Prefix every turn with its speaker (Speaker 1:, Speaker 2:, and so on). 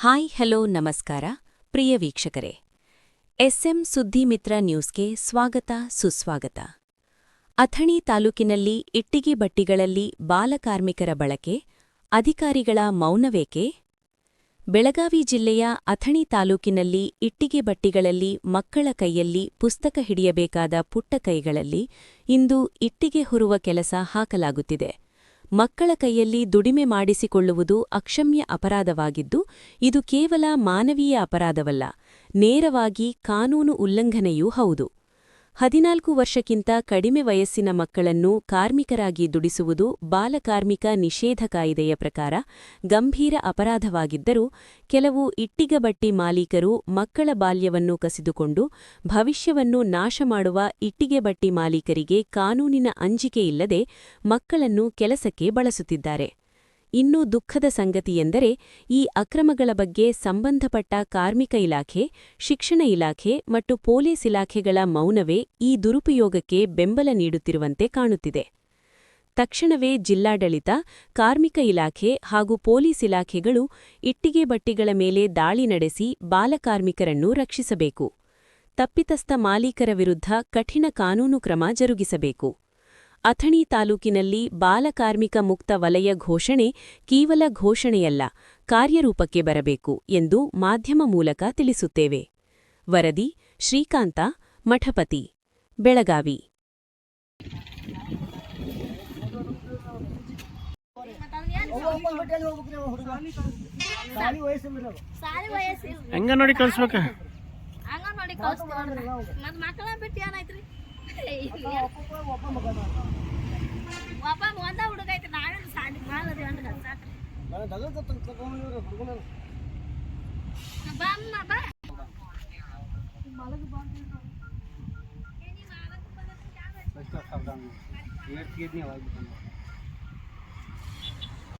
Speaker 1: Hi, hello, ನಮಸ್ಕಾರ. ಪ್ರಿಯ ವೀಕ್ಷಕರೇ, S M ಸುದ್ದಿಮಿತ್ರ ನ್ಯೂಸ್ಗೆ ಸ್ವಾಗತ, ಸುಸ್ವಾಗತ. ಅಥಣಿ ತಾಲೂಕಿನಲ್ಲಿ ಇಟ್ಟಿಗೆ ಬಟ್ಟಿಗಳಲ್ಲಿ ಬಾಲಕಾರ್ಮಿಕರ ಬಳಕೆ, ಅಧಿಕಾರಿಗಳ ಮೌನವೇಕೆ? ಬೆಳಗಾವಿ ಜಿಲ್ಲೆಯ ಅಥಣಿ ತಾಲೂಕಿನಲ್ಲಿ ಇಟ್ಟಿಗೆ ಬಟ್ಟಿಗಳಲ್ಲಿ ಮಕ್ಕಳ ಕೈಯಲ್ಲಿ ಪುಸ್ತಕ ಹಿಡಿಯಬೇಕಾದ ಪುಟ್ಟ ಕೈಗಳಲ್ಲಿ ಇಂದು ಇಟ್ಟಿಗೆ ಹುರುವ ಕೆಲಸ ಹಾಕಲಾಗುತ್ತಿದೆ. ಮಕ್ಕಳ ಕೈಯಲ್ಲಿ ದುಡಿಮೆ ಮಾಡಿಸಿಕೊಳ್ಳುವುದು ಅಕ್ಷಮ್ಯ ಅಪರಾಧವಾಗಿದ್ದು ಇದು ಕೇವಲ ಮಾನವೀಯ ಅಪರಾಧವಲ್ಲ ನೇರವಾಗಿ ಕಾನೂನು ಉಲ್ಲಂಘನೆಯೂ ಹೌದು. ಹದಿನಾಲ್ಕು ವರ್ಷಕ್ಕಿಂತ ಕಡಿಮೆ ವಯಸ್ಸಿನ ಮಕ್ಕಳನ್ನು ಕಾರ್ಮಿಕರಾಗಿ ದುಡಿಸುವುದು ಬಾಲಕಾರ್ಮಿಕ ನಿಷೇಧ ಕಾಯ್ದೆಯ ಪ್ರಕಾರ ಗಂಭೀರ ಅಪರಾಧವಾಗಿದ್ದರೂ ಕೆಲವು ಇಟ್ಟಿಗಬಟ್ಟಿ ಮಾಲೀಕರು ಮಕ್ಕಳ ಬಾಲ್ಯವನ್ನು ಕಸಿದುಕೊಂಡು ಭವಿಷ್ಯವನ್ನು ನಾಶ ಮಾಡುವ ಇಟ್ಟಿಗೆಬಟ್ಟಿ ಮಾಲೀಕರಿಗೆ ಕಾನೂನಿನ ಅಂಜಿಕೆಯಿಲ್ಲದೆ ಮಕ್ಕಳನ್ನು ಕೆಲಸಕ್ಕೆ ಬಳಸುತ್ತಿದ್ದಾರೆ. ಇನ್ನೂ ದುಃಖದ ಸಂಗತಿಯೆಂದರೆ ಈ ಅಕ್ರಮಗಳ ಬಗ್ಗೆ ಸಂಬಂಧಪಟ್ಟ ಕಾರ್ಮಿಕ ಇಲಾಖೆ, ಶಿಕ್ಷಣ ಇಲಾಖೆ ಮತ್ತು ಪೊಲೀಸ್ ಇಲಾಖೆಗಳ ಮೌನವೇ ಈ ದುರುಪಯೋಗಕ್ಕೆ ಬೆಂಬಲ ನೀಡುತ್ತಿರುವಂತೆ ಕಾಣುತ್ತಿದೆ. ತಕ್ಷಣವೇ ಜಿಲ್ಲಾಡಳಿತ, ಕಾರ್ಮಿಕ ಇಲಾಖೆ ಹಾಗೂ ಪೊಲೀಸ್ ಇಲಾಖೆಗಳು ಇಟ್ಟಿಗೆ ಬಟ್ಟಿಗಳ ಮೇಲೆ ದಾಳಿ ನಡೆಸಿ ಬಾಲಕಾರ್ಮಿಕರನ್ನು ರಕ್ಷಿಸಬೇಕು. ತಪ್ಪಿತಸ್ಥ ಮಾಲೀಕರ ವಿರುದ್ಧ ಕಠಿಣ ಕಾನೂನು ಕ್ರಮ ಜರುಗಿಸಬೇಕು. ಅಥಣಿ ತಾಲೂಕಿನಲ್ಲಿ ಬಾಲಕಾರ್ಮಿಕ ಮುಕ್ತ ವಲಯ ಘೋಷಣೆ ಕೇವಲ ಘೋಷಣೆಯಲ್ಲ ಕಾರ್ಯರೂಪಕ್ಕೆ ಬರಬೇಕು ಎಂದು ಮಾಧ್ಯಮ ಮೂಲಕ ತಿಳಿಸುತ್ತೇವೆ. ವರದಿ ಶ್ರೀಕಾಂತ ಮಠಪತಿ ಬೆಳಗಾವಿ.
Speaker 2: ಕಳ್ಸ್ಬೇಕ?
Speaker 3: ಅಂಗನವಾಡಿ ಮಕ್ಕಳ ಬಿಟ್ಟು ಏನಾಯ್ತ್ರಿ ಒಬ್ಬ ಒಂದ ಹುಡುಗ ಐತಿ ಸಾಲಿ ಭಾಳ ಅದೇವಿ ಅಂದ್ರೆ ಸಾಕ್ರಿ ಬಮ್ಮ ಬಾ
Speaker 2: ಎಷ್ಟು